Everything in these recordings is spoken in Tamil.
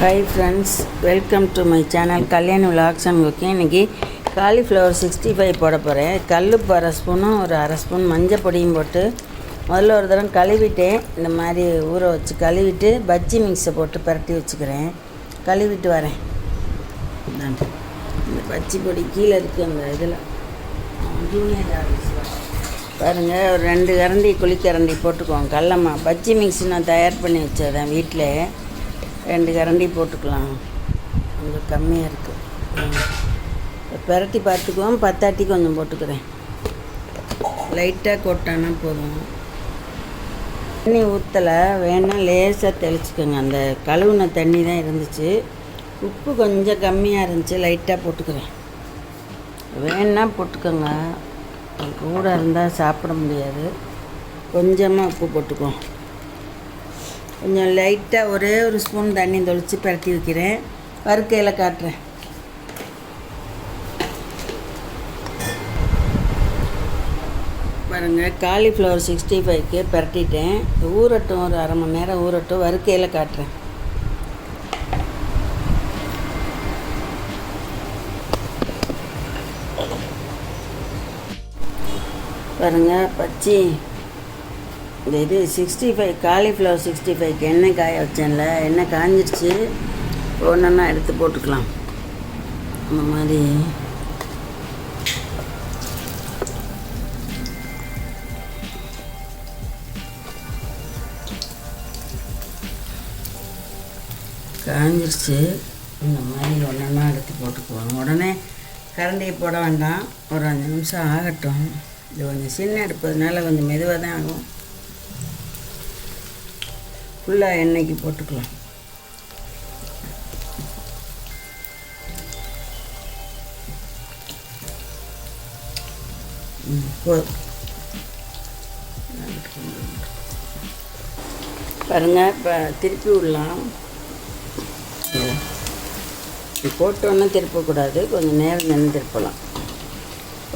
Hi friends welcome to my channel Kalyani vlogs and cooking இன்றைக்கி காலிஃப்ளவர் சிக்ஸ்டி ஃபைவ் போட போகிறேன் கல்லுப்பு அரை ஸ்பூனும் ஒரு அரை ஸ்பூன் மஞ்சள் பொடியும் போட்டு முதல்ல ஒரு தடவை கழுவிட்டேன் இந்த மாதிரி ஊற வச்சு கழுவிட்டு பஜ்ஜி மிக்ஸை போட்டு பரட்டி வச்சுக்கிறேன். கழுவிட்டு வரேன். இந்த பஜ்ஜி பொடி கீழே இருக்குது அந்த இதில். ஜூனியர் பாருங்கள் ஒரு ரெண்டு கரண்டி குளிக்கரண்டி போட்டுக்குவோம் கடலம்மா பஜ்ஜி மிக்ஸ் நான் தயார் பண்ணி வச்சேன் வீட்டில் ரெண்டு கரண்டி போட்டுக்கலாம். கொஞ்சம் கம்மியாக இருக்குது பெரட்டி பார்த்துக்குவோம். பத்தாட்டி கொஞ்சம் போட்டுக்கிறேன். லைட்டாக கொட்டானா போதும். தண்ணி ஊற்றலை வேணால் லேசாக தெளிச்சுக்கோங்க. அந்த கழுவுன தண்ணி தான் இருந்துச்சு. உப்பு கொஞ்சம் கம்மியாக இருந்துச்சு. லைட்டாக போட்டுக்கிறேன். வேணால் போட்டுக்கோங்க. கூட இருந்தால் சாப்பிட முடியாது. கொஞ்சமாக உப்பு போட்டுக்குவோம். கொஞ்சம் லைட்டாக ஒரே ஒரு ஸ்பூன் தண்ணி தொளித்து பரட்டி வைக்கிறேன். வறுக்கையில் காட்டுறேன். பாருங்கள் காலிஃப்ளவர் சிக்ஸ்டி ஃபைவ்க்கு பரட்டிட்டேன். ஊறட்டும் ஒரு அரை மணி நேரம் ஊறட்டும் வறுக்கையில் காட்டுறேன். பாருங்கள் பச்சி இது சிக்ஸ்டி ஃபைவ் காலிஃப்ளவர் சிக்ஸ்டி ஃபைவ்க்கு எண்ணெய் காய வச்சேன்ல எண்ணெய் காஞ்சிருச்சு. ஒன்றா எடுத்து போட்டுக்கலாம். அந்த மாதிரி. காஞ்சிடுச்சு இந்த மாதிரி ஒன்றா எடுத்து போட்டுக்குவோம். உடனே கரண்டியை போட வேண்டாம். ஒரு அஞ்சு நிமிஷம் ஆகட்டும். இது கொஞ்சம் சின்ன எடுப்பதுனால கொஞ்சம் மெதுவாக தான் ஆகும். ஃபுல்லாக எண்ணெய்க்கு போட்டுக்கலாம். ம், பாருங்க இப்போ திருப்பி விடலாம். போட்டோன்னே திருப்பக்கூடாது கொஞ்சம் நேரம் நின்று திருப்பலாம்.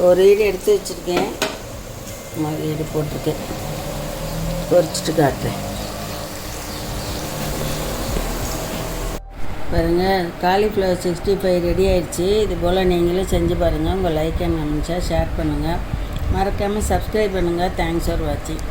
ஒரு ஈடு எடுத்து வச்சுருக்கேன். மறு ஈடு போட்டிருக்கேன். பொரிச்சிட்டு காட்டுறேன். பாருங்கள் காலிஃப்ளவர் சிக்ஸ்டி ஃபைவ் ரெடி ஆயிடுச்சு. இது போல் நீங்களும் செஞ்சு பாருங்கள் உங்கள் லைக் அண்ட் கமெண்ட்ஸாக ஷேர் பண்ணுங்கள் மறக்காமல் சப்ஸ்கிரைப் பண்ணுங்கள் தேங்க்ஸ் ஃபார் வாட்சிங்